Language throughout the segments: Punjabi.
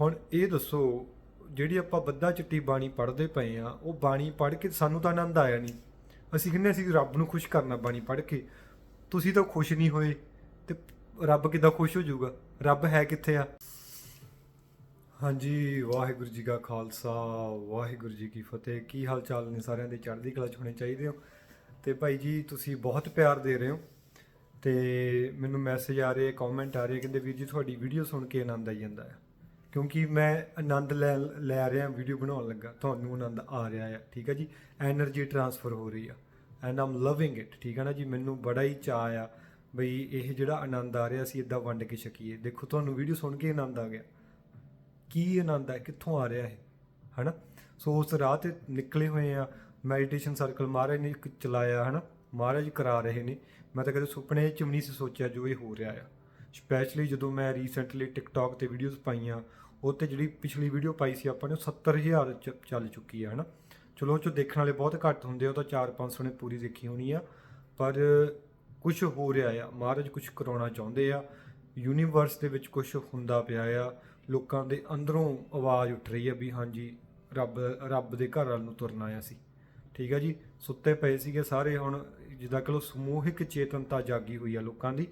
ਹੁਣ ਇਹ ਦੱਸੋ, ਜਿਹੜੀ ਆਪਾਂ ਬੱਧਾ ਚਿੱਟੀ ਬਾਣੀ ਪੜ੍ਹਦੇ ਪਏ ਆ ਉਹ ਬਾਣੀ ਪੜ੍ਹ ਕੇ ਸਾਨੂੰ ਤਾਂ ਆਨੰਦ ਆਇਆ ਨਹੀਂ। ਅਸੀਂ ਕਹਿੰਦੇ ਅਸੀਂ ਰੱਬ ਨੂੰ ਖੁਸ਼ ਕਰਨਾ ਬਾਣੀ ਪੜ੍ਹ ਕੇ। ਤੁਸੀਂ ਤਾਂ ਖੁਸ਼ ਨਹੀਂ ਹੋਏ, ਤੇ ਰੱਬ ਕਿੱਦਾਂ ਖੁਸ਼ ਹੋ ਜਾਊਗਾ? ਰੱਬ ਹੈ ਕਿੱਥੇ ਆ? ਹਾਂਜੀ, ਵਾਹਿਗੁਰੂ ਜੀ ਕਾ ਖਾਲਸਾ, ਵਾਹਿਗੁਰੂ ਜੀ ਕੀ ਫਤਿਹ। ਕੀ ਹਾਲ ਚਾਲ ਨੇ ਸਾਰਿਆਂ ਦੇ? ਚੜ੍ਹਦੀ ਕਲਾ ਚ ਹੋਣੇ ਚਾਹੀਦੇ ਹੋ। ਤੇ ਭਾਈ ਜੀ, ਤੁਸੀਂ ਬਹੁਤ ਪਿਆਰ ਦੇ ਰਹੇ ਹੋ। ਤੇ ਮੈਨੂੰ ਮੈਸੇਜ ਆ ਰਹੇ ਕਮੈਂਟ ਆ ਰਹੇ, ਕਹਿੰਦੇ ਵੀਰ ਜੀ, ਤੁਹਾਡੀ ਵੀਡੀਓ ਸੁਣ ਕੇ ਆਨੰਦ ਆਈ ਜਾਂਦਾ ਹੈ ਕਿਉਂਕਿ ਮੈਂ ਆਨੰਦ ਲੈ ਲੈ ਰਿਹਾ ਵੀਡੀਓ ਬਣਾਉਣ ਲੱਗਾ। ਤੁਹਾਨੂੰ ਆਨੰਦ ਆ ਰਿਹਾ ਹੈ ਠੀਕ ਹੈ ਜੀ? એનર્ਜੀ ਟਰਾਂਸਫਰ ਹੋ ਰਹੀ ਆ ਐਂਡ ਆਮ ਲਵਿੰਗ ਇਟ ਠੀਕ ਹੈ ਨਾ ਜੀ? ਮੈਨੂੰ ਬੜਾ ਹੀ ਚਾਹ ਆ ਬਈ ਇਹ ਜਿਹੜਾ ਆਨੰਦ ਆ ਰਿਹਾ ਸੀ ਇਦਾਂ ਵੰਡ ਕੇ ਛਕੀਏ। ਦੇਖੋ, ਤੁਹਾਨੂੰ ਵੀਡੀਓ ਸੁਣ ਕੇ ਆਨੰਦ ਆ ਗਿਆ। ਕੀ ਆਨੰਦ ਹੈ ਕਿੱਥੋਂ ਆ ਰਿਹਾ ਹੈ ਹਨਾ? ਸੋ ਉਸ ਰਾਹ ਤੇ ਨਿਕਲੇ ਹੋਏ ਆ ਮੈਡੀਟੇਸ਼ਨ ਸਰਕਲ ਮਹਾਰਾਜ ਨੇ ਇੱਕ ਚਲਾਇਆ, ਹਨਾ? ਮਹਾਰਾਜ ਕਰਾ ਰਹੇ ਨੇ। ਮੈਂ ਤਾਂ ਕਦੇ ਸੁਪਨੇ ਚ ਵੀ ਨਹੀਂ ਸੋਚਿਆ ਜੋ ਇਹ ਹੋ ਰਿਹਾ ਆ। ਸਪੈਸ਼ਲੀ ਜਦੋਂ ਮੈਂ ਰੀਸੈਂਟਲੀ ਟਿਕਟੌਕ ਤੇ ਵੀਡੀਓਜ਼ ਪਾਈਆਂ ਉਹ ਤੇ ਜਿਹੜੀ ਪਿਛਲੀ ਵੀਡੀਓ ਪਾਈ ਸੀ ਆਪਾਂ ਨੇ ਉਹ 70000 ਚ ਚੱਲ ਚੁੱਕੀ ਆ ਹਨਾ? ਚਲੋ ਉਹ 'ਚੋਂ ਦੇਖਣ ਵਾਲੇ ਬਹੁਤ ਘੱਟ ਹੁੰਦੇ ਆ, ਉਹ ਤਾਂ 4-500 ਨੇ ਪੂਰੀ ਦੇਖੀ ਹੋਣੀ ਆ। ਪਰ ਕੁਝ ਹੋ ਰਿਹਾ ਆ ਮਹਾਰਾਜ ਕੁਝ ਕਰਾਉਣਾ ਚਾਹੁੰਦੇ ਆ। ਯੂਨੀਵਰਸ ਦੇ ਵਿੱਚ ਕੁਝ ਹੁੰਦਾ ਪਿਆ ਆ ਲੋਕਾਂ ਦੇ ਅੰਦਰੋਂ ਆਵਾਜ਼ ਉੱਠ ਰਹੀ ਆ ਵੀ ਹਾਂਜੀ ਰੱਬ ਰੱਬ ਦੇ ਘਰ ਵੱਲ ਨੂੰ ਤੁਰਨਾ ਆ ਸੀ। ਠੀਕ ਆ ਜੀ? ਸੁੱਤੇ ਪਏ ਸੀਗੇ ਸਾਰੇ ਹੁਣ ਜਿੱਦਾਂ ਕਿ ਲੋ ਸਮੂਹਿਕ ਚੇਤਨਤਾ ਜਾਗੀ ਹੋਈ ਆ ਲੋਕਾਂ ਦੀ।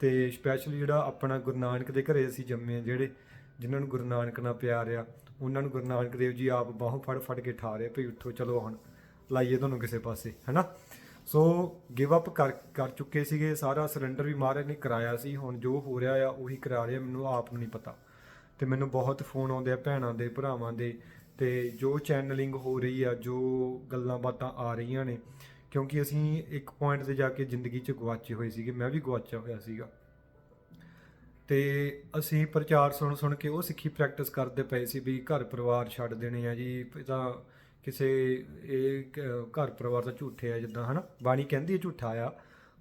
ਤੇ ਸਪੈਸ਼ਲੀ ਜਿਹੜਾ ਆਪਣਾ ਗੁਰੂ ਨਾਨਕ ਦੇ ਘਰੇ ਅਸੀਂ ਜੰਮੇ ਜਿਹੜੇ ਜਿਨ੍ਹਾਂ ਨੂੰ ਗੁਰੂ ਨਾਨਕ ਨਾਲ ਪਿਆਰ ਆ, ਉਹਨਾਂ ਨੂੰ ਗੁਰੂ ਨਾਨਕ ਦੇਵ ਜੀ ਆਪ ਬਾਹੋਂ ਫੜ ਫੜ ਕੇ ਠਾ ਰਹੇ ਭਈ ਉੱਠੋ, ਚਲੋ ਹੁਣ ਲਾਈਏ ਤੁਹਾਨੂੰ ਕਿਸੇ ਪਾਸੇ, ਹੈਨਾ? ਸੋ ਗਿਵ ਅਪ ਕਰ ਕਰ ਚੁੱਕੇ ਸੀਗੇ, ਸਾਰਾ ਸਰੈਂਡਰ ਵੀ ਮਹਾਰਾਜ ਨੇ ਕਰਾਇਆ ਸੀ, ਹੁਣ ਜੋ ਹੋ ਰਿਹਾ ਆ, ਉਹੀ ਕਰਾ ਰਿਹਾ, ਮੈਨੂੰ ਆਪ ਨੂੰ ਨਹੀਂ ਪਤਾ। ਤੇ ਮੈਨੂੰ ਬਹੁਤ ਫੋਨ ਆਉਂਦੇ ਆ ਭੈਣਾਂ ਦੇ, ਭਰਾਵਾਂ ਦੇ, ਤੇ ਜੋ ਚੈਨਲਿੰਗ ਹੋ ਰਹੀ ਆ, ਜੋ ਗੱਲਾਂ ਬਾਤਾਂ ਆ ਰਹੀਆਂ ਨੇ, ਕਿਉਂਕਿ ਅਸੀਂ ਇੱਕ ਪੁਆਇੰਟ ਤੇ ਜਾ ਕੇ ਜ਼ਿੰਦਗੀ 'ਚ ਗਵਾਚੇ ਹੋਏ ਸੀਗੇ, ਮੈਂ ਵੀ ਗਵਾਚਿਆ ਹੋਇਆ ਸੀਗਾ। ਤੇ ਅਸੀਂ ਪ੍ਰਚਾਰ ਸੁਣ ਸੁਣ ਕੇ ਉਹ ਸਿੱਖੀ ਪ੍ਰੈਕਟਿਸ ਕਰਦੇ ਪਏ ਸੀ ਵੀ ਘਰ ਪਰਿਵਾਰ ਛੱਡ ਦੇਣੇ ਆ ਜੀ ਤਾਂ ਕਿਸੇ ਇਹ ਘਰ ਪਰਿਵਾਰ ਤਾਂ ਝੂਠੇ ਆ ਜਿੱਦਾਂ, ਹਨਾ? ਬਾਣੀ ਕਹਿੰਦੀ ਹੈ ਝੂਠਾ ਆ,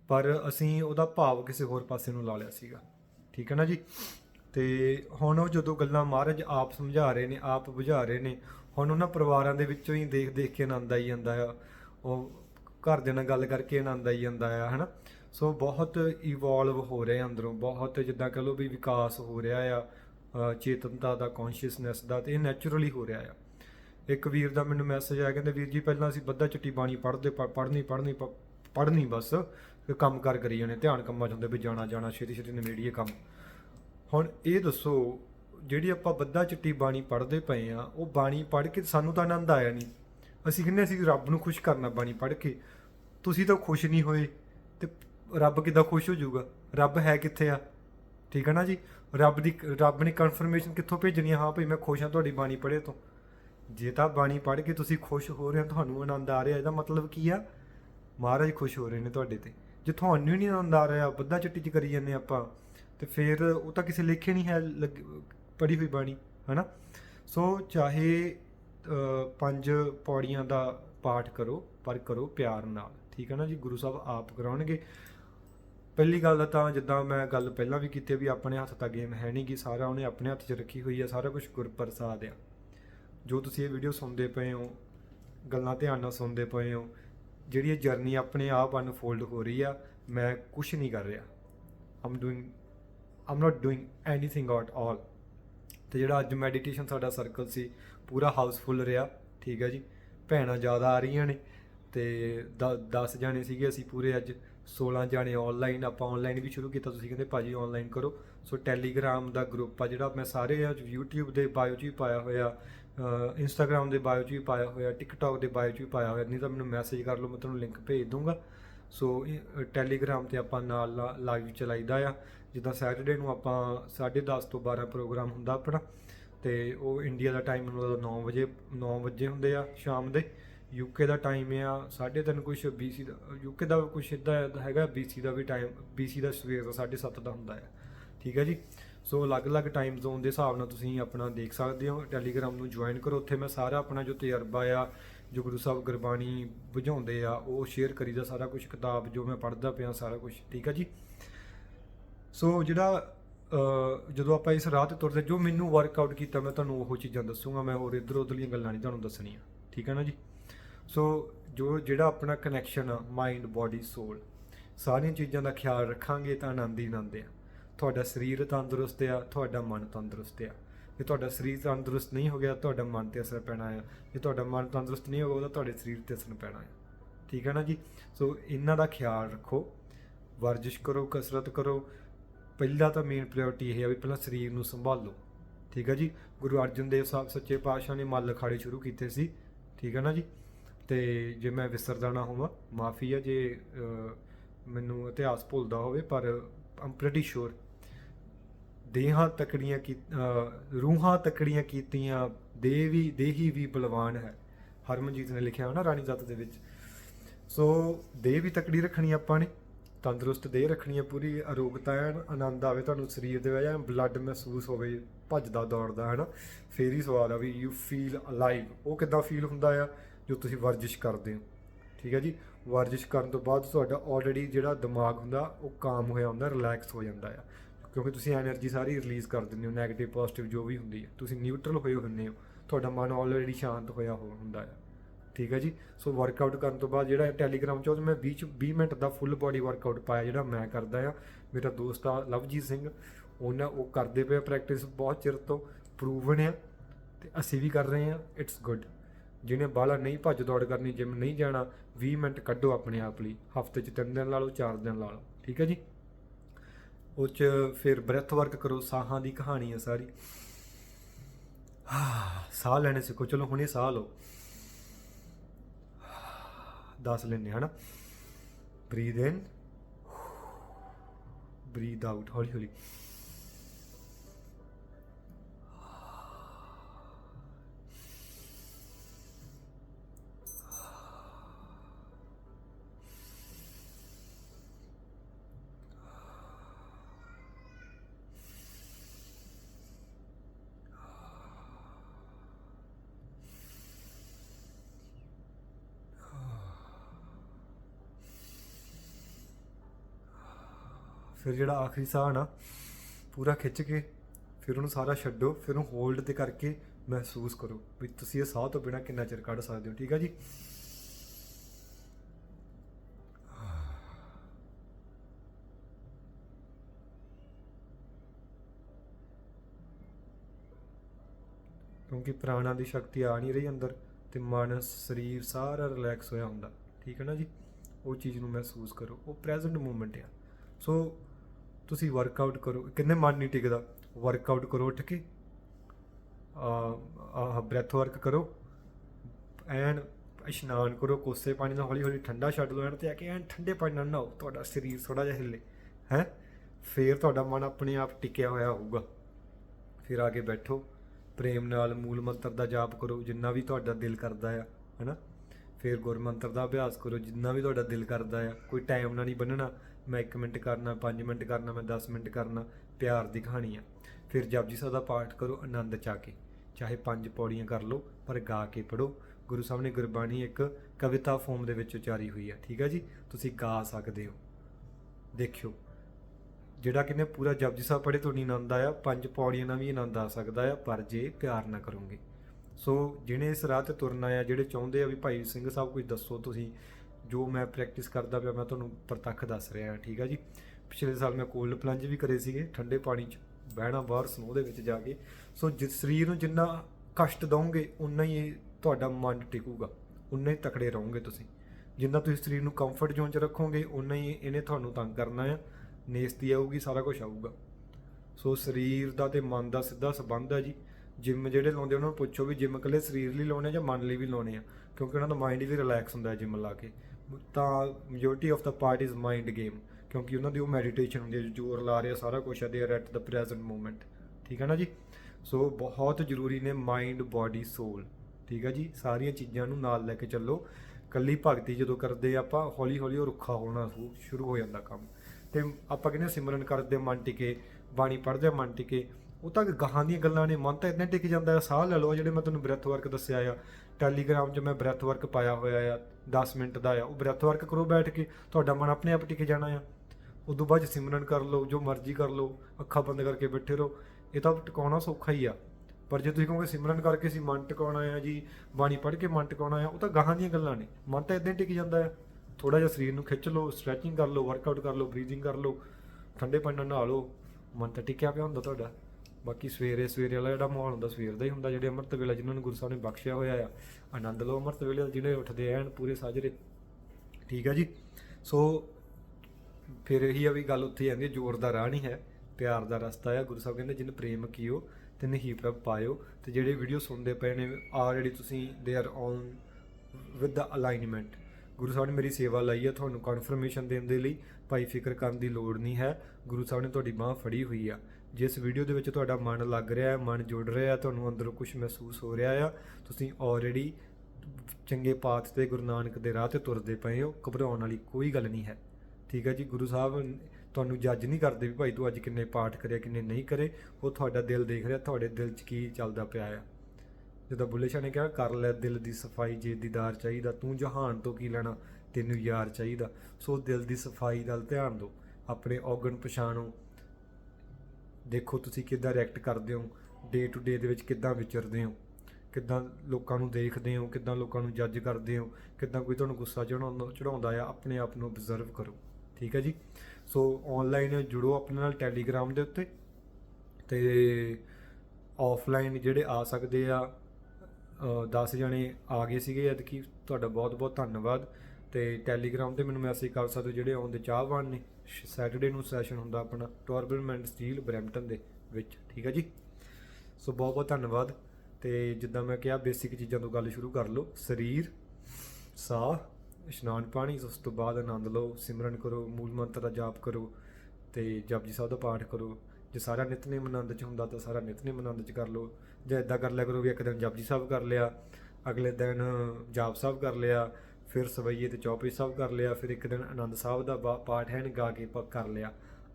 ਪਰ ਅਸੀਂ ਉਹਦਾ ਭਾਵ ਕਿਸੇ ਹੋਰ ਪਾਸੇ ਨੂੰ ਲਾ ਲਿਆ ਸੀਗਾ। ਠੀਕ ਹੈ ਨਾ ਜੀ? ਤੇ ਹੁਣ ਉਹ ਜਦੋਂ ਗੱਲਾਂ ਮਹਾਰਾਜ ਆਪ ਸਮਝਾ ਰਹੇ ਨੇ, ਆਪ ਬੁਝਾ ਰਹੇ ਨੇ, ਹੁਣ ਉਹਨਾਂ ਪਰਿਵਾਰਾਂ ਦੇ ਵਿੱਚੋਂ ਹੀ ਦੇਖ ਦੇਖ ਕੇ ਆਨੰਦ ਆਈ ਜਾਂਦਾ ਆ। ਉਹ ਘਰ ਦੇ ਨਾਲ ਗੱਲ ਕਰਕੇ ਆਨੰਦ ਆਈ ਜਾਂਦਾ ਆ, ਹਨਾ? ਸੋ ਬਹੁਤ ਇਵੋਲਵ ਹੋ ਰਹੇ ਆ ਅੰਦਰੋਂ, ਬਹੁਤ ਜਿੱਦਾਂ ਕਹ ਲਓ ਵੀ ਵਿਕਾਸ ਹੋ ਰਿਹਾ ਆ ਚੇਤਨਤਾ ਦਾ ਕੌਨਸ਼ੀਅਸਨੈਸ ਦਾ ਤੇ ਇਹ ਨੈਚੁਰਲੀ ਹੋ ਰਿਹਾ ਆ। ਇੱਕ ਵੀਰ ਦਾ ਮੈਨੂੰ ਮੈਸੇਜ ਆਇਆ, ਕਹਿੰਦੇ ਵੀਰ ਜੀ ਪਹਿਲਾਂ ਅਸੀਂ ਬੱਧਾ ਚਿੱਟੀ ਬਾਣੀ ਪੜ੍ਹਦੇ, ਪ- ਪੜ੍ਹਨੀ ਪੜ੍ਹਨੀ, ਪ- ਪੜ੍ਹਨੀ ਬਸ ਕੰਮ ਕਰ ਕਰੀ ਜਾਣੇ ਧਿਆਨ ਕੰਮਾਂ 'ਚ ਹੁੰਦੇ ਵੀ ਜਾਣਾ ਜਾਣਾ, ਛੇਤੀ ਛੇਤੀ ਨਿਬੇੜੀਏ ਕੰਮ। ਹੁਣ ਇਹ ਦੱਸੋ, ਜਿਹੜੀ ਆਪਾਂ ਬੱਧਾ ਚਿੱਟੀ ਬਾਣੀ ਪੜ੍ਹਦੇ ਪਏ ਆ, ਉਹ ਬਾਣੀ ਪੜ੍ਹ ਕੇ ਸਾਨੂੰ ਤਾਂ ਆਨੰਦ ਆਇਆ ਨਹੀਂ। ਅਸੀਂ ਕਹਿੰਦੇ ਅਸੀਂ ਰੱਬ ਨੂੰ ਖੁਸ਼ ਕਰਨਾ ਬਾਣੀ ਪੜ੍ਹ ਕੇ। ਤੁਸੀਂ ਤਾਂ ਖੁਸ਼ ਨਹੀਂ ਹੋਏ, ਤੇ ਰੱਬ ਕਿੱਦਾਂ ਖੁਸ਼ ਹੋ ਜਾਊਗਾ? ਰੱਬ ਹੈ ਕਿੱਥੇ ਆ? ਠੀਕ ਹੈ ਨਾ ਜੀ? ਰੱਬ ਦੀ, ਰੱਬ ਨੇ ਕਨਫਰਮੇਸ਼ਨ ਕਿੱਥੋਂ ਭੇਜਣੀ ਆ? ਹਾਂ ਭਈ, ਮੈਂ ਖੁਸ਼ ਹਾਂ ਤੁਹਾਡੀ ਬਾਣੀ ਪੜ੍ਹੇ ਤੋਂ। ਜੇ ਤਾਂ ਬਾਣੀ ਪੜ੍ਹ ਕੇ ਤੁਸੀਂ ਖੁਸ਼ ਹੋ ਰਹੇ ਹੋ, ਤੁਹਾਨੂੰ ਆਨੰਦ ਆ ਰਿਹਾ, ਇਹਦਾ ਮਤਲਬ ਕੀ ਆ? ਮਹਾਰਾਜ ਖੁਸ਼ ਹੋ ਰਹੇ ਨੇ ਤੁਹਾਡੇ ਤੇ। ਜੇ ਤੁਹਾਨੂੰ ਹੀ ਨਹੀਂ ਆਨੰਦ ਆ ਰਿਹਾ ਬੱਧਾ ਚਿੱਟੀ ਚ ਕਰੀ ਜਾਂਦੇ ਆਪਾਂ, ਤੇ ਫਿਰ ਉਹ ਤਾਂ ਕਿਸੇ ਲੇਖੇ ਨਹੀਂ ਹੈ ਪੜੀ ਹੋਈ ਬਾਣੀ, ਹਨਾ? ਸੋ ਚਾਹੇ ਪੰਜ ਪੌੜੀਆਂ ਦਾ ਪਾਠ ਕਰੋ, ਪਰ ਕਰੋ ਪਿਆਰ ਨਾਲ। ਠੀਕ ਹੈ ਨਾ ਜੀ? ਗੁਰੂ ਸਾਹਿਬ ਆਪ ਕਰਾਉਣਗੇ। ਪਹਿਲੀ ਗੱਲ ਤਾਂ ਜਿੱਦਾਂ ਮੈਂ ਗੱਲ ਪਹਿਲਾਂ ਵੀ ਕੀਤੀ ਵੀ ਆਪਣੇ ਹੱਥ ਤਾਂ ਗੇਮ ਹੈ ਨਹੀਂ ਗੀ, ਸਾਰਾ ਉਹਨੇ ਆਪਣੇ ਹੱਥ 'ਚ ਰੱਖੀ ਹੋਈ ਆ, ਸਾਰਾ ਕੁਝ ਗੁਰਪ੍ਰਸਾਦ ਆ। ਜੋ ਤੁਸੀਂ ਇਹ ਵੀਡੀਓ ਸੁਣਦੇ ਪਏ ਹੋ, ਗੱਲਾਂ ਧਿਆਨ ਨਾਲ ਸੁਣਦੇ ਪਏ ਹੋ, ਜਿਹੜੀ ਇਹ ਜਰਨੀ ਆਪਣੇ ਆਪ ਅਨਫੋਲਡ ਹੋ ਰਹੀ ਆ, ਮੈਂ ਕੁਝ ਨਹੀਂ ਕਰ ਰਿਹਾ। I'm doing I'm not doing anything at all ਤੇ ਜਿਹੜਾ ਅੱਜ ਮੈਡੀਟੇਸ਼ਨ ਸਾਡਾ ਸਰਕਲ ਸੀ, ਪੂਰਾ ਹਾਊਸਫੁੱਲ ਰਿਹਾ, ਠੀਕ ਹੈ ਜੀ। ਭੈਣਾਂ ਜ਼ਿਆਦਾ ਆ ਰਹੀਆਂ ਨੇ, ਤੇ 10 ਜਾਣੇ ਸੀਗੇ ਅਸੀਂ ਪੂਰੇ ਅੱਜ। 16 ਜਾਣੇ ਆਨਲਾਈਨ ਆਪਾਂ ਆਨਲਾਈਨ ਵੀ ਸ਼ੁਰੂ ਕੀਤਾ, ਤੁਸੀਂ ਕਹਿੰਦੇ ਭਾਜੀ ਆਨਲਾਈਨ ਕਰੋ। ਸੋ ਟੈਲੀਗ੍ਰਾਮ ਦਾ ਗਰੁੱਪ ਆ ਜਿਹੜਾ ਮੈਂ ਸਾਰੇ ਅੱਜ YouTube ਦੇ ਬਾਇਓ 'ਚ ਵੀ ਪਾਇਆ ਹੋਇਆ ਇੰਸਟਾਗ੍ਰam ਦੇ ਬਾਇਓ 'ਚ ਵੀ ਪਾਇਆ ਹੋਇਆ, TikTok ਦੇ ਬਾਇਓ 'ਚ ਵੀ ਪਾਇਆ ਹੋਇਆ, ਨਹੀਂ ਤਾਂ ਮੈਨੂੰ ਮੈਸੇਜ ਕਰ ਲਓ, ਮੈਂ ਤੁਹਾਨੂੰ ਲਿੰਕ ਭੇਜ ਦੂੰਗਾ ਸੋ ਟੈਲੀਗ੍ਰਾਮ ਤੇ ਆਪਾਂ ਨਾਲ ਲਾਈਵ ਚਲਾਈਦਾ ਆ। ਜਿੱਦਾਂ ਸੈਟਰਡੇ ਨੂੰ ਆਪਾਂ 10:30 ਤੋਂ 12 ਪ੍ਰੋਗਰਾਮ ਹੁੰਦਾ ਆਪਣਾ, ਤੇ ਉਹ ਇੰਡੀਆ ਦਾ ਟਾਈਮ ਉਹਨਾਂ ਦਾ 9 ਵਜੇ 9 ਵਜੇ ਹੁੰਦੇ ਆ ਸ਼ਾਮ ਦੇ। ਯੂਕੇ ਦਾ ਟਾਈਮ ਆ 3:30 ਕੁਛ BC ਦਾ ਯੂਕੇ ਦਾ ਕੁਛ ਇਦਾਂ ਹੈਗਾ BC ਦਾ ਵੀ ਟਾਈਮ BC ਦਾ ਸਵੇਰ ਦਾ 7:30 ਦਾ ਹੁੰਦਾ ਆ। ਠੀਕ ਹੈ ਜੀ? ਸੋ ਅਲੱਗ-ਅਲੱਗ ਟਾਈਮ ਜ਼ੋਨ ਦੇ ਹਿਸਾਬ ਨਾਲ ਤੁਸੀਂ ਆਪਣਾ ਦੇਖ ਸਕਦੇ ਹੋ। ਟੈਲੀਗ੍ਰਾਮ ਨੂੰ ਜੁਆਇਨ ਕਰੋ। ਉੱਥੇ ਮੈਂ ਸਾਰਾ ਆਪਣਾ ਜੋ ਤਜਰਬਾ ਆ, ਜੋ ਗੁਰੂ ਸਾਹਿਬ ਗੁਰਬਾਣੀ ਬੁਝਾਉਂਦੇ ਆ, ਉਹ ਸ਼ੇਅਰ ਕਰੀਦਾ ਸਾਰਾ ਕੁਝ ਕਿਤਾਬ ਜੋ ਮੈਂ ਪੜ੍ਹਦਾ ਪਿਆ, ਸਾਰਾ ਕੁਝ ਠੀਕ ਹੈ ਜੀ? ਸੋ ਜਿਹੜਾ ਜਦੋਂ ਆਪਾਂ ਇਸ ਰਾਹ ਤੇ ਤੁਰਦੇ, ਜੋ ਮੈਨੂੰ ਵਰਕਆਊਟ ਕੀਤਾ, ਮੈਂ ਤੁਹਾਨੂੰ ਉਹ ਚੀਜ਼ਾਂ ਦੱਸੂਗਾ। ਮੈਂ ਹੋਰ ਇਧਰ ਉਧਰਲੀਆਂ ਗੱਲਾਂ ਨਹੀਂ ਤੁਹਾਨੂੰ ਦੱਸਣੀਆਂ। ਠੀਕ ਹੈ ਨਾ ਜੀ? ਸੋ ਜੋ ਜਿਹੜਾ ਆਪਣਾ ਕਨੈਕਸ਼ਨ ਆ ਮਾਈਂਡ ਬਾਡੀ ਸੋਲ ਸਾਰੀਆਂ ਚੀਜ਼ਾਂ ਦਾ ਖਿਆਲ ਰੱਖਾਂਗੇ ਤਾਂ ਆਨੰਦ ਹੀ ਆਨੰਦ ਆ। ਤੁਹਾਡਾ ਸਰੀਰ ਤੰਦਰੁਸਤ ਆ, ਤੁਹਾਡਾ ਮਨ ਤੰਦਰੁਸਤ ਆ। ਜੇ ਤੁਹਾਡਾ ਸਰੀਰ ਤੰਦਰੁਸਤ ਨਹੀਂ ਹੋ ਗਿਆ, ਤੁਹਾਡਾ ਮਨ ਤੇ ਅਸਰ ਪੈਣਾ ਆ। ਜੇ ਤੁਹਾਡਾ ਮਨ ਤੰਦਰੁਸਤ ਨਹੀਂ ਹੋਗਾ ਉਹਦਾ ਤੁਹਾਡੇ ਸਰੀਰ ਤੇ ਅਸਰ ਪੈਣਾ ਆ। ਠੀਕ ਹੈ ਨਾ ਜੀ? ਸੋ ਇਹਨਾਂ ਦਾ ਖਿਆਲ ਰੱਖੋ। ਵਰਜਿਸ਼ ਕਰੋ, ਕਸਰਤ ਕਰੋ। ਪਹਿਲਾ ਤਾਂ ਮੇਨ ਪ੍ਰਾਇੋਰਟੀ ਇਹ ਹੈ ਵੀ ਪਹਿਲਾਂ ਸਰੀਰ ਨੂੰ ਸੰਭਾਲੋ। ਠੀਕ ਹੈ ਜੀ? ਗੁਰੂ ਅਰਜਨ ਦੇਵ ਸਾਹਿਬ ਸੱਚੇ ਪਾਤਸ਼ਾਹ ਨੇ ਮੱਲ ਅਖਾੜੇ ਸ਼ੁਰੂ ਕੀਤੇ ਸੀ। ਠੀਕ ਹੈ ਨਾ ਜੀ? ਤੇ ਜੇ ਮੈਂ ਵਿਸਰਦਾ ਨਾ ਹੋਵਾਂ, ਮਾਫੀ ਆ ਜੇ ਮੈਨੂੰ ਇਤਿਹਾਸ ਭੁੱਲਦਾ ਹੋਵੇ, ਪਰ ਆਮ ਪ੍ਰੀਟੀ ਸ਼ੋਰ ਦੇਹਾਂ ਤਕੜੀਆਂ ਕੀ ਰੂਹਾਂ ਤਕੜੀਆਂ ਕੀਤੀਆਂ ਦੇਵੀ ਦੇਹੀ ਵੀ ਬਲਵਾਨ ਹੈ। ਹਰਮਨਜੀਤ ਨੇ ਲਿਖਿਆ ਹੋਣਾ ਰਾਣੀ ਜੱਤ ਦੇ ਵਿੱਚ। ਸੋ ਦੇਹ ਵੀ ਤਕੜੀ ਰੱਖਣੀ ਆਪਾਂ ਨੇ, ਤੰਦਰੁਸਤ ਦੇਹ ਰੱਖਣੀ ਹੈ ਪੂਰੀ, ਅਰੋਗਤਾ ਐਨ ਆਨੰਦ ਆਵੇ ਤੁਹਾਨੂੰ ਸਰੀਰ ਦੇ ਵਿੱਚ, ਐਨ ਬਲੱਡ ਮਹਿਸੂਸ ਹੋਵੇ, ਭੱਜਦਾ ਦੌੜਦਾ ਹੈ ਨਾ ਫੇਰ ਹੀ ਸਵਾਦ ਆ ਵੀ ਯੂ ਫੀਲ ਅਲਾਈਵ ਉਹ ਕਿਦਾਂ ਫੀਲ ਹੁੰਦਾ ਆ? ਜੋ ਤੁਸੀਂ ਵਰਜਿਸ਼ ਕਰਦੇ ਹੋ। ਠੀਕ ਹੈ ਜੀ? ਵਰਜਿਸ਼ ਕਰਨ ਤੋਂ ਬਾਅਦ ਤੁਹਾਡਾ ਆਲਰੇਡੀ ਜਿਹੜਾ ਦਿਮਾਗ ਹੁੰਦਾ, ਉਹ ਕਾਮ ਹੋਇਆ ਹੁੰਦਾ ਰਿਲੈਕਸ ਹੋ ਜਾਂਦਾ ਆ। ਕਿਉਂਕਿ ਤੁਸੀਂ એનર્ਜੀ ਸਾਰੀ ਰਿਲੀਜ਼ ਕਰ ਦਿੰਦੇ ਹੋ 네ਗੇਟਿਵ ਪੋਜ਼ਿਟਿਵ ਜੋ ਵੀ ਹੁੰਦੀ ਹੈ ਤੁਸੀਂ ਨਿਊਟਰਲ ਹੋਏ ਹੁੰਦੇ ਹੋ, ਤੁਹਾਡਾ ਮਨ ਆਲਰੇਡੀ ਸ਼ਾਂਤ ਹੋਇਆ ਹੋ ਹੁੰਦਾ ਹੈ ਠੀਕ ਹੈ ਜੀ? ਸੋ ਵਰਕਆਊਟ ਕਰਨ ਤੋਂ ਬਾਅਦ ਜਿਹੜਾ ਟੈਲੀਗ੍ਰਾਮ ਚ ਉਹ ਮੈਂ 20 20 ਮਿੰਟ ਦਾ ਫੁੱਲ ਬਾਡੀ ਵਰਕਆਊਟ ਪਾਇਆ ਜਿਹੜਾ ਮੈਂ ਕਰਦਾ ਆ। ਮੇਰਾ ਦੋਸਤ ਆ ਲਵਜੀਤ ਸਿੰਘ, ਉਹਨਾਂ ਉਹ ਕਰਦੇ ਪਏ ਪ੍ਰੈਕਟਿਸ ਬਹੁਤ ਚਿਰ ਤੋਂ ਪ੍ਰੂਵਨ ਆ, ਤੇ ਅਸੀਂ ਵੀ ਕਰ ਰਹੇ ਹਾਂ ਇਟਸ ਗੁੱਡ ਜਿਹਨੇ ਬਾਹਲਾ ਨਹੀਂ ਭੱਜ ਦੌੜ ਕਰਨੀ, ਜਿਮ ਨਹੀਂ ਜਾਣਾ 20 ਮਿੰਟ ਕੱਢੋ ਆਪਣੇ ਆਪ ਲਈ। ਹਫ਼ਤੇ 'ਚ 3 ਦਿਨ ਲਾ ਲਓ 4 ਦਿਨ ਲਾ ਲਓ। ਠੀਕ ਹੈ ਜੀ? ਉਹ 'ਚ ਫਿਰ ਬ੍ਰੈਥ ਵਰਕ ਕਰੋ, ਸਾਹਾਂ ਦੀ ਕਹਾਣੀ ਹੈ ਸਾਰੀ। ਸਾਹ ਲੈਣੇ ਸਿੱਖੋ। ਚਲੋ, ਹੁਣੇ ਸਾਹ ਲਓ। ਦੱਸ ਲੈਨੇ ਹਨਾ? ਬਰੀਥ ਇਨ ਬਰੀਦ ਆਊਟ ਹੌਲੀ ਹੌਲੀ ਫਿਰ ਜਿਹੜਾ ਆਖਰੀ ਸਾਹ ਨਾ, ਪੂਰਾ ਖਿੱਚ ਕੇ ਫਿਰ ਉਹਨੂੰ ਸਾਰਾ ਛੱਡੋ, ਫਿਰ ਉਹਨੂੰ ਹੋਲਡ ਤੇ ਕਰਕੇ ਮਹਿਸੂਸ ਕਰੋ ਵੀ ਤੁਸੀਂ ਇਹ ਸਾਹ ਤੋਂ ਬਿਨਾ ਕਿੰਨਾ ਚਿਰ ਕੱਢ ਸਕਦੇ ਹੋ, ਠੀਕ ਆ ਜੀ? ਕਿਉਂਕਿ ਪ੍ਰਾਣਾਂ ਦੀ ਸ਼ਕਤੀ ਆ ਨਹੀਂ ਰਹੀ ਅੰਦਰ ਤੇ ਮਨ, ਸਰੀਰ ਸਾਰਾ ਰਿਲੈਕਸ ਹੋਇਆ ਹੁੰਦਾ, ਠੀਕ ਹੈ ਨਾ ਜੀ? ਉਹ ਚੀਜ਼ ਨੂੰ ਮਹਿਸੂਸ ਕਰੋ, ਉਹ ਪ੍ਰੈਜ਼ੈਂਟ ਮੂਮੈਂਟ ਆ। ਸੋ ਤੁਸੀਂ ਵਰਕਆਊਟ ਕਰੋ। ਕਿੰਨੇ ਮਨ ਨਹੀਂ ਟਿਕਦਾ? ਵਰਕਆਊਟ ਕਰੋ ਉੱਠ ਕੇ। ਆ ਆਹ ਬ੍ਰੈਥ ਵਰਕ ਕਰੋ। ਐਨ ਇਸ਼ਨਾਨ ਕਰੋ, ਕੋਸੇ ਪਾਣੀ ਨਾਲ ਹੌਲੀ ਹੌਲੀ ਠੰਡਾ ਛੱਡ ਲਓ, ਐਨ ਤੇ ਆ ਕੇ ਐਨ ਠੰਡੇ ਪਾਣੀ ਨਾਲ ਨਹਾਓ। ਤੁਹਾਡਾ ਸਰੀਰ ਥੋੜਾ ਜਿਹਾ ਹਿੱਲੇ, ਹੈ? ਫੇਰ ਤੁਹਾਡਾ ਮਨ ਆਪਣੇ ਆਪ ਟਿਕਿਆ ਹੋਇਆ ਹੋਊਗਾ। ਫਿਰ ਆ ਕੇ ਬੈਠੋ। ਪ੍ਰੇਮ ਨਾਲ ਮੂਲ ਮੰਤਰ ਦਾ ਜਾਪ ਕਰੋ, ਜਿੰਨਾ ਵੀ ਤੁਹਾਡਾ ਦਿਲ ਕਰਦਾ ਆ, ਹੈਨਾ? ਫਿਰ ਗੁਰਮੰਤਰ ਦਾ ਅਭਿਆਸ ਕਰੋ, ਜਿੰਨਾ ਵੀ ਤੁਹਾਡਾ ਦਿਲ ਕਰਦਾ ਆ, ਕੋਈ ਟਾਈਮ ਨਾਲ ਨਹੀਂ ਬੰਨਣਾ। ਮੈਂ 1 ਮਿੰਟ ਕਰਨਾ 5 ਮਿੰਟ ਕਰਨਾ, ਮੈਂ 10 ਮਿੰਟ ਕਰਨਾ, ਪਿਆਰ ਦੀ ਕਹਾਣੀ ਆ। ਫਿਰ ਜਪਜੀ ਸਾਹਿਬ ਦਾ ਪਾਠ ਕਰੋ, ਆਨੰਦ ਚਾ ਕੇ। ਚਾਹੇ ਪੰਜ ਪੌੜੀਆਂ ਕਰ ਲਓ, ਪਰ ਗਾ ਕੇ ਪੜੋ ਗੁਰੂ ਸਾਹਿਬ ਨੇ ਗੁਰਬਾਣੀ ਇੱਕ ਕਵਿਤਾ ਫਾਰਮ ਦੇ ਵਿੱਚ ਉਚਾਰੀ ਹੋਈ ਆ, ਠੀਕ ਆ ਜੀ? ਤੁਸੀਂ ਗਾ ਸਕਦੇ ਹੋ। ਦੇਖਿਓ, ਜਿਹੜਾ ਕਿਨੇ ਪੂਰਾ ਜਪਜੀ ਸਾਹਿਬ ਪੜ੍ਹੇ ਤੋਂ ਆਨੰਦ ਆਇਆ, ਪੰਜ ਪੌੜੀਆਂ ਨਾਲ ਵੀ ਆਨੰਦ ਆ ਸਕਦਾ ਆ, ਪਰ ਜੇ ਪਿਆਰ ਨਾ ਕਰੋਗੇ। ਸੋ ਜਿਹਨੇ ਇਸ ਰਾਹ ਤੇ ਤੁਰਨਾ ਆ, ਜਿਹੜੇ ਚਾਹੁੰਦੇ ਆ ਵੀ ਭਾਈ ਸਿੰਘ ਸਾਹਿਬ ਕੋਈ ਦੱਸੋ ਤੁਸੀਂ, ਜੋ ਮੈਂ ਪ੍ਰੈਕਟਿਸ ਕਰਦਾ ਪਿਆ, ਮੈਂ ਤੁਹਾਨੂੰ ਪ੍ਰਤੱਖ ਦੱਸ ਰਿਹਾ ਠੀਕ ਆ ਜੀ? ਪਿਛਲੇ ਸਾਲ ਮੈਂ ਕੋਲਡ ਪਲੰਜ ਵੀ ਕਰੇ ਸੀਗੇ, ਠੰਡੇ ਪਾਣੀ 'ਚ ਬਹਿਣਾ ਬਾਹਰ ਸਨੋ ਦੇ ਵਿੱਚ ਜਾ ਕੇ। ਸੋ ਜਿਸ ਸਰੀਰ ਨੂੰ ਜਿੰਨਾ ਕਸ਼ਟ ਦਵੋਗੇ ਉਨਾ ਹੀ ਇਹ ਤੁਹਾਡਾ ਮਨ ਟਿਕੂਗਾ ਉਨਾ ਹੀ ਤਕੜੇ ਰਹੋਗੇ ਤੁਸੀਂ। ਜਿੰਨਾ ਤੁਸੀਂ ਸਰੀਰ ਨੂੰ ਕੰਫਰਟ ਜ਼ੋਨ 'ਚ ਰੱਖੋਗੇ ਉਨਾ ਹੀ ਇਹਨੇ ਤੁਹਾਨੂੰ ਤੰਗ ਕਰਨਾ ਆ, ਨੇਸਤੀ ਆਊਗੀ, ਸਾਰਾ ਕੁਝ ਆਊਗਾ। ਸੋ ਸਰੀਰ ਦਾ ਤੇ ਮਨ ਦਾ ਸਿੱਧਾ ਸੰਬੰਧ ਹੈ ਜੀ। ਜਿਮ ਜਿਹੜੇ ਲਾਉਂਦੇ ਉਹਨਾਂ ਨੂੰ ਪੁੱਛੋ ਵੀ ਜਿਮ ਇਕੱਲੇ ਸਰੀਰ ਲਈ ਲਾਉਣੇ ਆ ਜਾਂ ਮਨ ਲਈ ਵੀ ਲਾਉਣੇ ਆ? ਕਿਉਂਕਿ ਉਹਨਾਂ ਦਾ ਮਾਈਂਡ ਵੀ ਰਿਲੈਕਸ ਹੁੰਦਾ ਹੈ ਜਿਮ ਲਾ ਕੇ। ਤਾਂ majority of the part is mind game ਕਿਉਂਕਿ ਉਹਨਾਂ ਦੀ ਉਹ ਮੈਡੀਟੇਸ਼ਨ ਹੁੰਦੀ ਹੈ ਜ਼ੋਰ ਲਾ ਰਿਹਾ ਸਾਰਾ ਕੁਝ ਹੈ they are at the present moment ਠੀਕ ਹੈ ਨਾ ਜੀ? ਸੋ ਬਹੁਤ ਜ਼ਰੂਰੀ ਨੇ ਮਾਈਂਡ ਬਾਡੀ ਸੋਲ ਠੀਕ ਹੈ ਜੀ? ਸਾਰੀਆਂ ਚੀਜ਼ਾਂ ਨੂੰ ਨਾਲ ਲੈ ਕੇ ਚੱਲੋ। ਕੱਲੀ ਭਗਤੀ ਜਦੋਂ ਕਰਦੇ ਆਪਾਂ ਹੌਲੀ ਹੌਲੀ ਉਹ ਰੁੱਖਾ ਹੋਣਾ ਸ਼ੁ- ਸ਼ੁਰੂ ਹੋ ਜਾਂਦਾ ਕੰਮ। ਤੇ ਆਪਾਂ ਕਹਿੰਦੇ ਹਾਂ ਸਿਮਰਨ ਕਰਦੇ ਮਨ ਟਿਕੇ, ਬਾਣੀ ਪੜ੍ਹਦੇ ਮਨ ਟਿਕੇ। ਉਹ ਤਾਂ ਗਾਹਾਂ ਦੀਆਂ ਗੱਲਾਂ ਨੇ, ਮਨ ਤਾਂ ਇਦਾਂ ਟਿਕ ਜਾਂਦਾ ਹੈ ਸਾਹ ਲੈ ਲਓ ਜਿਹੜੇ ਮੈਂ ਤੁਹਾਨੂੰ ਬ੍ਰੈਥ ਵਰਕ ਦੱਸਿਆ ਆ। ਟੈਲੀਗ੍ਰਾਮ 'ਚ ਮੈਂ ਬ੍ਰੈਥ ਵਰਕ ਪਾਇਆ ਹੋਇਆ ਆ 10 ਮਿੰਟ ਦਾ ਆ। ਉਹ ਬ੍ਰੈਥ ਵਰਕ ਕਰੋ ਬੈਠ ਕੇ, ਤੁਹਾਡਾ ਮਨ ਆਪਣੇ ਆਪ ਟਿਕ ਜਾਣਾ ਆ। ਉਦੋਂ ਬਾਅਦ ਸਿਮਰਨ ਕਰ ਲਓ, ਜੋ ਮਰਜ਼ੀ ਕਰ ਲਓ, ਅੱਖਾਂ ਬੰਦ ਕਰਕੇ ਬੈਠੇ ਰਹੋ। ਇਹ ਤਾਂ ਟਿਕਾਉਣਾ ਸੌਖਾ ਹੀ ਆ। ਪਰ ਜੇ ਤੁਸੀਂ ਕਹੋਗੇ ਸਿਮਰਨ ਕਰਕੇ ਸੀ ਮਨ ਟਿਕਾਉਣਾ ਆ ਜੀ, ਬਾਣੀ ਪੜ੍ਹ ਕੇ ਮਨ ਟਿਕਾਉਣਾ ਆ, ਉਹ ਤਾਂ ਗਾਹਾਂ ਦੀਆਂ ਗੱਲਾਂ ਨੇ। ਮਨ ਤਾਂ ਇਦਾਂ ਟਿਕ ਜਾਂਦਾ ਆ। ਥੋੜਾ ਜਿਹਾ ਸਰੀਰ ਨੂੰ ਖਿੱਚ ਲਓ ਸਟ੍ਰੈਚਿੰਗ ਕਰ ਲਓ ਵਰਕਆਊਟ ਕਰ ਲਓ ਬਰੀਥਿੰਗ ਕਰ ਲਓ, ਠੰਡੇ ਪਾਣੀ ਨਾਲ ਨਹਾ ਲਓ, ਮਨ ਤਾਂ ਟਿਕਿਆ ਪਿਆ ਹੁੰਦਾ ਤੁਹਾਡਾ। ਬਾਕੀ ਸਵੇਰੇ ਸਵੇਰੇ ਵਾਲਾ ਜਿਹੜਾ ਮਾਹੌਲ ਹੁੰਦਾ, ਸਵੇਰ ਦਾ ਹੀ ਹੁੰਦਾ, ਜਿਹੜੇ ਅੰਮ੍ਰਿਤ ਵੇਲਾ ਜਿਨ੍ਹਾਂ ਨੂੰ ਗੁਰੂ ਸਾਹਿਬ ਨੇ ਬਖਸ਼ਿਆ ਹੋਇਆ ਆ, ਆਨੰਦ ਲਓ ਅੰਮ੍ਰਿਤ ਵੇਲੇ ਜਿਹੜੇ ਉੱਠਦੇ ਐਨ ਪੂਰੇ ਸਾਜਰੇ। ਠੀਕ ਆ ਜੀ? ਸੋ ਫਿਰ ਇਹੀ ਆ ਵੀ ਗੱਲ ਉੱਥੇ ਜਾਂਦੀ ਜ਼ੋਰ ਦਾ ਰਾਹ ਨਹੀਂ ਹੈ, ਪਿਆਰ ਦਾ ਰਸਤਾ ਆ। ਗੁਰੂ ਸਾਹਿਬ ਕਹਿੰਦੇ, ਜਿਨ ਪ੍ਰੇਮ ਕੀਓ ਤੇ ਨਹੀਂ ਪ੍ਰਭ ਪਾਇਓ। ਤੇ ਜਿਹੜੇ ਵੀਡੀਓ ਸੁਣਦੇ ਪਏ ਨੇ ਆਲਰੇਡੀ ਤੁਸੀਂ they are on with the alignment Guru Sahib ਨੇ ਮੇਰੀ ਸੇਵਾ ਲਈ ਹੈ ਤੁਹਾਨੂੰ ਕਨਫਰਮੇਸ਼ਨ ਦੇਣ ਦੇ ਲਈ। ਭਾਈ ਫਿਕਰ ਕਰਨ ਦੀ ਲੋੜ ਨਹੀਂ ਹੈ। ਗੁਰੂ ਸਾਹਿਬ ਨੇ ਤੁਹਾਡੀ ਬਾਹ ਫੜੀ ਹੋਈ ਆ। ਜਿਸ ਵੀਡੀਓ ਦੇ ਵਿੱਚ ਤੁਹਾਡਾ ਮਨ ਲੱਗ ਰਿਹਾ ਹੈ, ਮਨ ਜੁੜ ਰਿਹਾ ਹੈ, ਤੁਹਾਨੂੰ ਅੰਦਰੋਂ ਕੁਝ ਮਹਿਸੂਸ ਹੋ ਰਿਹਾ ਆ, ਤੁਸੀਂ ਆਲਰੇਡੀ ਚੰਗੇ ਪਾਥ ਤੇ ਗੁਰੂ ਨਾਨਕ ਦੇ ਰਾਹ ਤੇ ਤੁਰਦੇ ਪਏ ਹੋ, ਘਬਰਾਉਣ ਵਾਲੀ ਕੋਈ ਗੱਲ ਨਹੀਂ ਹੈ। ਠੀਕ ਹੈ ਜੀ, ਗੁਰੂ ਸਾਹਿਬ ਤੁਹਾਨੂੰ ਜੱਜ ਨਹੀਂ ਕਰਦੇ ਵੀ ਭਾਈ ਤੂੰ ਅੱਜ ਕਿੰਨੇ ਪਾਠ ਕਰਿਆ, ਕਿੰਨੇ ਨਹੀਂ ਕਰੇ, ਉਹ ਤੁਹਾਡਾ ਦਿਲ ਦੇਖ ਰਿਹਾ, ਤੁਹਾਡੇ ਦਿਲ 'ਚ ਕੀ ਚੱਲਦਾ ਪਿਆ ਆ। ਜਦੋਂ ਬੁੱਲੇ ਸ਼ਾਹ ਨੇ ਕਿਹਾ, ਕਰ ਲੈ ਦਿਲ ਦੀ ਸਫ਼ਾਈ, ਜੇ ਦੀਦਾਰ ਚਾਹੀਦਾ, ਤੂੰ ਜਹਾਨ ਤੋਂ ਕੀ ਲੈਣਾ? ਤੈਨੂੰ ਯਾਰ ਚਾਹੀਦਾ। ਸੋ ਦਿਲ ਦੀ ਸਫ਼ਾਈ ਵੱਲ ਧਿਆਨ ਦਿਓ, ਆਪਣੇ ਔਗਣ ਪਛਾਣੋ ਦੇਖੋ ਤੁਸੀਂ ਕਿੱਦਾਂ ਰਿਐਕਟ ਕਰਦੇ ਹੋ ਡੇ ਟੂ ਡੇ ਦੇ ਵਿੱਚ ਕਿੱਦਾਂ ਵਿਚਰਦੇ ਹੋ, ਕਿੱਦਾਂ ਲੋਕਾਂ ਨੂੰ ਦੇਖਦੇ ਹੋ, ਕਿੱਦਾਂ ਲੋਕਾਂ ਨੂੰ ਜੱਜ ਕਰਦੇ ਹੋ, ਕਿੱਦਾਂ ਕੋਈ ਤੁਹਾਨੂੰ ਗੁੱਸਾ ਚੜਾਉਂਦਾ ਚੜਾਉਂਦਾ ਆ, ਆਪਣੇ ਆਪ ਨੂੰ ਅਬਜ਼ਰਵ ਕਰੋ, ਠੀਕ ਹੈ ਜੀ? ਸੋ ਆਨਲਾਈਨ ਜੁੜੋ ਆਪਣੇ ਨਾਲ ਟੈਲੀਗ੍ਰਾਮ ਦੇ ਉੱਤੇ ਤੇ ਆਫਲਾਈਨ ਜਿਹੜੇ ਆ ਸਕਦੇ ਆ 10 ਜਣੇ ਆ ਗਏ ਸੀਗੇ, ਐਤਕੀ ਤੁਹਾਡਾ ਬਹੁਤ ਬਹੁਤ ਧੰਨਵਾਦ ਤੇ ਟੈਲੀਗ੍ਰਾਮ ਤੇ ਮੈਨੂੰ ਮੈਸੇਜ ਕਰ ਸਕਦੇ ਹੋ ਜਿਹੜੇ ਆਉਂਦੇ ਚਾਹਵਾਨ ਨੇ। ਸੈਟਰਡੇ ਨੂੰ ਸੈਸ਼ਨ ਹੁੰਦਾ ਆਪਣਾ ਟੋਰਬਨਮੈਂਟ ਸਟੀਲ ਬਰੈਂਪਟਨ ਦੇ ਵਿੱਚ, ਠੀਕ ਹੈ ਜੀ? ਸੋ ਬਹੁਤ ਬਹੁਤ ਧੰਨਵਾਦ ਤੇ ਜਿੱਦਾਂ ਮੈਂ ਕਿਹਾ ਬੇਸਿਕ ਚੀਜ਼ਾਂ ਤੋਂ ਗੱਲ ਸ਼ੁਰੂ ਕਰ ਲਓ, ਸਰੀਰ, ਸਾਹ, ਇਸ਼ਨਾਨ ਪਾਣੀ, ਉਸ ਤੋਂ ਬਾਅਦ ਆਨੰਦ ਲਓ, ਸਿਮਰਨ ਕਰੋ, ਮੂਲ ਮੰਤਰ ਦਾ ਜਾਪ ਕਰੋ ਤੇ ਜਪਜੀ ਸਾਹਿਬ ਦਾ ਪਾਠ ਕਰੋ। ਜੇ ਸਾਰਾ ਨਿਤਨੇਮ ਆਨੰਦ ਚ ਹੁੰਦਾ ਤਾਂ ਸਾਰਾ ਨਿਤਨੇਮ ਆਨੰਦ ਚ ਕਰ ਲਓ। ਜਾਂ ਇਦਾਂ ਕਰ ਲਿਆ ਕਰੋ ਵੀ ਇੱਕ ਦਿਨ ਜਪਜੀ ਸਾਹਿਬ ਕਰ ਲਿਆ, ਅਗਲੇ ਦਿਨ ਜਾਪ ਸਾਹਿਬ ਕਰ ਲਿਆ ਫਿਰ ਸਵਈਏ ਤੇ ਚੌਪਈ ਸਾਹਿਬ ਕਰ ਲਿਆ, ਫਿਰ ਇੱਕ ਦਿਨ ਆਨੰਦ ਸਾਹਿਬ ਦਾ ਪਾਠ ਹੈ ਗਾ ਕੇ ਕਰ ਲਿਆ।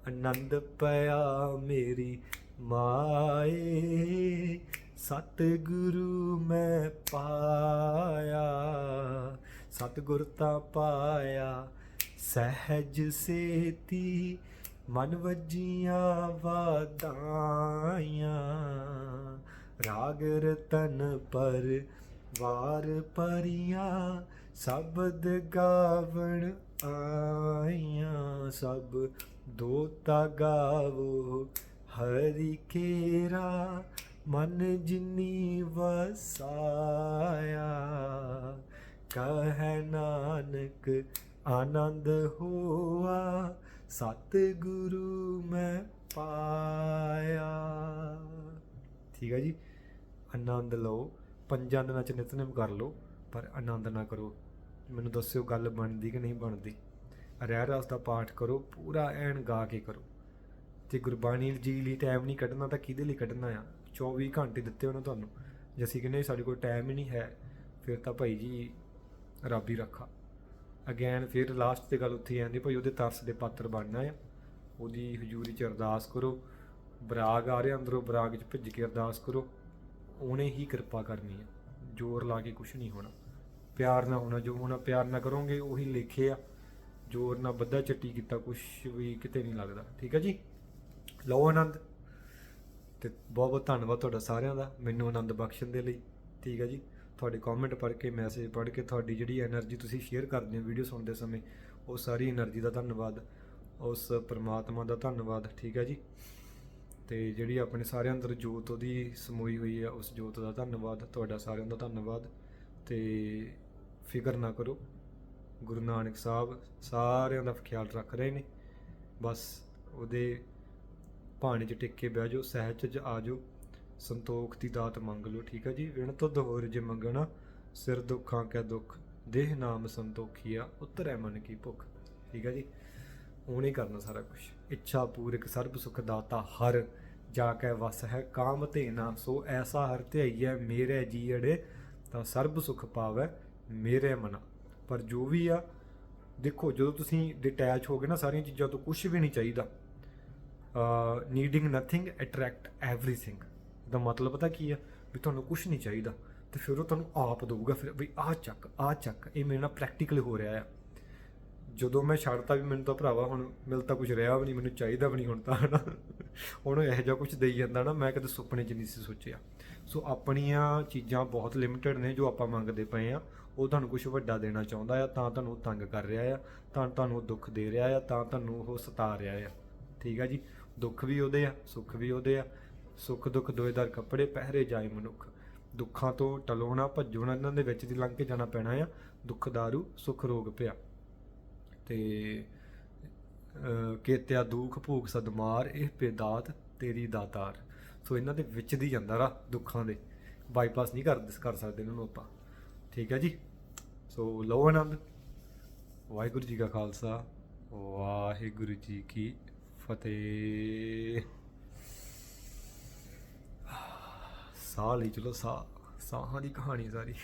ਆਨੰਦ ਪਿਆ ਮੇਰੀ ਮਾਏ, ਸਤਿਗੁਰੂ ਮੈਂ ਪਾਇਆ, ਸਤਿਗੁਰ ਤਾਂ ਪਾਇਆ, ਸਹਿਜ ਸੇਤੀ, ਮਨ ਵਜੀਆਂ ਵਾਦਾਈਆਂ ਰਾਗ ਰਤਨ ਪਰ ਵਾਰ ਪਰੀਆਂ ਸ਼ਬਦ ਗਾਵਣ ਆਈਆਂ, ਸਭ ਦੋਤਾ ਗਾਵੋ, ਹਰੀ ਕੇਰਾ ਮਨ ਜਿਨੀ ਵਸਾਇਆ। ਕਹੈ ਨਾਨਕ ਆਨੰਦ ਹੋਆ, ਸਤਿਗੁਰੂ ਮੈਂ ਪਾਇਆ। ਠੀਕ ਹੈ ਜੀ, ਆਨੰਦ ਲਓ, ਪੰਜਾਂ ਦਿਨਾਂ ਚ ਨਿਤਨੇਮ ਕਰ ਲਓ, ਪਰ ਆਨੰਦ ਨਾ ਕਰੋ। ਮੈਨੂੰ ਦੱਸਿਓ ਗੱਲ ਬਣਦੀ ਕਿ ਨਹੀਂ ਬਣਦੀ। ਰਹਿ ਰਸ ਦਾ ਪਾਠ ਕਰੋ, ਪੂਰਾ ਐਨ ਗਾ ਕੇ ਕਰੋ। ਤੇ ਗੁਰਬਾਣੀ ਜੀ ਲਈ ਟਾਈਮ ਨਹੀਂ ਕੱਢਣਾ ਤਾਂ ਕਿਹਦੇ ਲਈ ਕੱਢਣਾ ਆ? 24 ਘੰਟੇ ਦਿੱਤੇ ਉਹਨਾਂ ਤੁਹਾਨੂੰ। ਜੇ ਅਸੀਂ ਕਹਿੰਦੇ ਸਾਡੇ ਕੋਲ ਟਾਈਮ ਹੀ ਨਹੀਂ ਹੈ, ਫਿਰ ਤਾਂ ਭਾਈ ਜੀ ਰੱਬ ਹੀ ਰੱਖਾ। ਅਗੇਨ ਫਿਰ ਲਾਸਟ ਤੇ ਗੱਲ ਉੱਥੇ ਹੀ ਆਂਦੀ ਭਾਈ ਉਹਦੇ ਤਰਸ ਦੇ ਪਾਤਰ ਬਣਨਾ ਆ। ਉਹਦੀ ਹਜ਼ੂਰੀ ਚ ਅਰਦਾਸ ਕਰੋ। ਬਰਾਗ ਆ ਰਿਹਾ ਅੰਦਰੋਂ, ਬਰਾਗ ਚ ਭਿੱਜ ਕੇ ਅਰਦਾਸ ਕਰੋ। ਉਹਨੇ ਹੀ ਕਿਰਪਾ ਕਰਨੀ ਆ। ਜ਼ੋਰ ਲਾ ਕੇ ਕੁਝ ਨਹੀਂ ਹੋਣਾ। ਪਿਆਰ ਨਾਲ ਹੋਣਾ ਜੋ ਹੋਣਾ ਪਿਆਰ ਨਾਲ ਕਰੋਗੇ, ਉਹੀ ਲੇਖੇ ਆ, ਜੋ ਉਹਨਾਂ ਬੱਧਾ ਚੱਟੀ ਕੀਤਾ, ਕੁਛ ਵੀ ਕਿਤੇ ਨਹੀਂ ਲੱਗਦਾ। ਠੀਕ ਹੈ ਜੀ? ਲਓ ਆਨੰਦ। ਤੇ ਬਹੁਤ ਬਹੁਤ ਧੰਨਵਾਦ ਤੁਹਾਡਾ ਸਾਰਿਆਂ ਦਾ, ਮੈਨੂੰ ਆਨੰਦ ਬਖਸ਼ਣ ਦੇ ਲਈ। ਠੀਕ ਹੈ ਜੀ? ਤੁਹਾਡੇ ਕਮੈਂਟ ਪੜ੍ਹ ਕੇ ਮੈਸੇਜ ਪੜ੍ਹ ਕੇ, ਤੁਹਾਡੀ ਜਿਹੜੀ એનર્ਜੀ ਤੁਸੀਂ ਸ਼ੇਅਰ ਕਰਦੇ ਹੋ ਵੀਡੀਓ ਸੁਣਦੇ ਸਮੇਂ, ਉਹ ਸਾਰੀ એનર્ਜੀ ਦਾ ਧੰਨਵਾਦ, ਉਸ ਪਰਮਾਤਮਾ ਦਾ ਧੰਨਵਾਦ। ਠੀਕ ਹੈ ਜੀ? ਤੇ ਜਿਹੜੀ ਆਪਣੇ ਸਾਰਿਆਂ ਅੰਦਰ ਜੋਤ ਉਹਦੀ ਸਮੋਈ ਹੋਈ ਹੈ ਉਸ ਜੋਤ ਦਾ ਧੰਨਵਾਦ, ਤੁਹਾਡਾ ਸਾਰਿਆਂ ਦਾ ਧੰਨਵਾਦ। ਤੇ ਫਿਕਰ ਨਾ ਕਰੋ। ਗੁਰੂ ਨਾਨਕ ਸਾਹਿਬ ਸਾਰਿਆਂ ਦਾ ਖਿਆਲ ਰੱਖ ਰਹੇ ਨੇ। ਬਸ ਉਹਦੇ ਭਾਣੇ 'ਚ ਟਿਕ ਕੇ ਬਹਿ ਜਾਓ, ਸਹਿਜ 'ਚ ਆ ਜਾਓ। ਸੰਤੋਖ ਦੀ ਦਾਤ ਮੰਗ ਲਓ, ਠੀਕ ਹੈ ਜੀ? ਵਿਣ ਤੋਂ ਹੋਰ ਜੇ ਮੰਗਣਾ, ਸਿਰ ਦੁੱਖਾਂ ਕੈ ਦੁੱਖ, ਦੇਹ ਨਾਮ ਸੰਤੋਖੀਆ, ਉਤਰੈ ਮਨ ਕੀ ਭੁੱਖ। ਠੀਕ ਹੈ ਜੀ? ਉਹਨੇ ਕਰਨਾ ਸਾਰਾ ਕੁਝ ਇੱਛਾ ਪੂਰਕ ਸਰਬ ਸੁਖ ਦਾਤਾ ਹਰ, ਜਾ ਕੇ ਵਸ ਹੈ ਕਾਮ ਧੇਨਾ, ਸੋ ਐਸਾ ਹਰ ਧਿਆਈਐ, ਮੇਰੇ ਜੀੜੇ ਤਾਂ ਸਰਬ ਸੁਖ ਪਾਵੈ। ਮੇਰੇ ਮਨ। ਪਰ ਜੋ ਵੀ ਆ, ਦੇਖੋ, ਜਦੋਂ ਤੁਸੀਂ ਡਿਟੈਚ ਹੋ ਗਏ ਨਾ, ਸਾਰੀਆਂ ਚੀਜ਼ਾਂ ਤੋਂ ਕੁਝ ਵੀ ਨਹੀਂ ਚਾਹੀਦਾ। ਨੀਡਿੰਗ ਨਥਿੰਗ ਅਟਰੈਕਟ ਐਵਰੀਥਿੰਗ ਦਾ ਮਤਲਬ ਪਤਾ ਕੀ ਆ? ਵੀ ਤੁਹਾਨੂੰ ਕੁਝ ਨਹੀਂ ਚਾਹੀਦਾ। ਤੇ ਫਿਰ ਉਹ ਤੁਹਾਨੂੰ ਆਪ ਦਊਗਾ, ਫਿਰ ਵੀ ਆਹ ਚੱਕ ਆਹ ਚੱਕ, ਇਹ ਮੇਰੇ ਨਾਲ ਪ੍ਰੈਕਟੀਕਲ ਹੋ ਰਿਹਾ ਆ। ਜਦੋਂ ਮੈਂ ਛੱਡਤਾ ਵੀ ਮੈਨੂੰ ਤਾਂ ਭਰਾਵਾ ਹੁਣ ਮਿਲ ਤਾਂ ਕੁਝ ਰਿਹਾ ਵੀ ਨਹੀਂ, ਮੈਨੂੰ ਚਾਹੀਦਾ ਵੀ ਨਹੀਂ ਹੁਣ ਤਾਂ, ਹਨਾ। ਹੁਣ ਇਹੋ ਜਿਹਾ ਕੁਝ ਦੇਈ ਜਾਂਦਾ ਨਾ, ਮੈਂ ਕਦੇ ਸੁਪਨੇ 'ਚ ਨਹੀਂ ਸੀ ਸੋਚਿਆ। ਸੋ ਆਪਣੀਆਂ ਚੀਜ਼ਾਂ ਬਹੁਤ ਲਿਮਟਿਡ ਨੇ ਜੋ ਆਪਾਂ ਮੰਗਦੇ ਪਏ ਆ। ਉਹ ਤੁਹਾਨੂੰ ਕੁਝ ਵੱਡਾ ਦੇਣਾ ਚਾਹੁੰਦਾ ਆ, ਤਾਂ ਤੁਹਾਨੂੰ ਉਹ ਤੰਗ ਕਰ ਰਿਹਾ ਆ, ਤਾਂ ਤੁਹਾਨੂੰ ਉਹ ਦੁੱਖ ਦੇ ਰਿਹਾ ਆ, ਤਾਂ ਤੁਹਾਨੂੰ ਉਹ ਸਤਾ ਰਿਹਾ ਆ। ਠੀਕ ਆ ਜੀ? ਦੁੱਖ ਵੀ ਉਹਦੇ ਆ, ਸੁੱਖ ਵੀ ਉਹਦੇ ਆ। ਸੁੱਖ ਦੁੱਖ ਦੋਏਦਾਰ ਕੱਪੜੇ ਪਹਿਰੇ ਜਾਏ ਮਨੁੱਖ। ਦੁੱਖਾਂ ਤੋਂ ਟਲੋ ਨਾ ਭੱਜੋ ਨਾ ਇਹਨਾਂ ਦੇ ਵਿੱਚ ਦੀ ਲੰਘ ਕੇ ਜਾਣਾ ਪੈਣਾ ਆ। ਦੁੱਖ ਦਾਰੂ, ਸੁੱਖ ਰੋਗ ਪਿਆ। ਤੇ ਕੇਤਿਆ ਦੁੱਖ ਭੂਖ ਸਦਮਾਰ, ਇਹ ਬੇਦਾਤ ਤੇਰੀ ਦਾਤਾਰ। ਸੋ ਇਹਨਾਂ ਦੇ ਵਿੱਚ ਦੀ ਜਾਂਦਾ ਰਾ ਦੁੱਖਾਂ ਦੇ। ਬਾਈਪਾਸ ਨਹੀਂ ਕਰ ਕਰ ਸਕਦੇ ਇਹਨਾਂ ਨੂੰ ਆਪਾਂ। ਠੀਕ ਹੈ ਜੀ? ਸੋ ਲਓ ਆਨੰਦ। ਵਾਹਿਗੁਰੂ ਜੀ ਕਾ ਖਾਲਸਾ, ਵਾਹਿਗੁਰੂ ਜੀ ਕੀ ਫਤਿਹ। ਸਾਹ ਲਈ ਚਲੋ, ਸਾਹ, ਸਾਹਾਂ ਦੀ ਕਹਾਣੀ ਸਾਰੀ।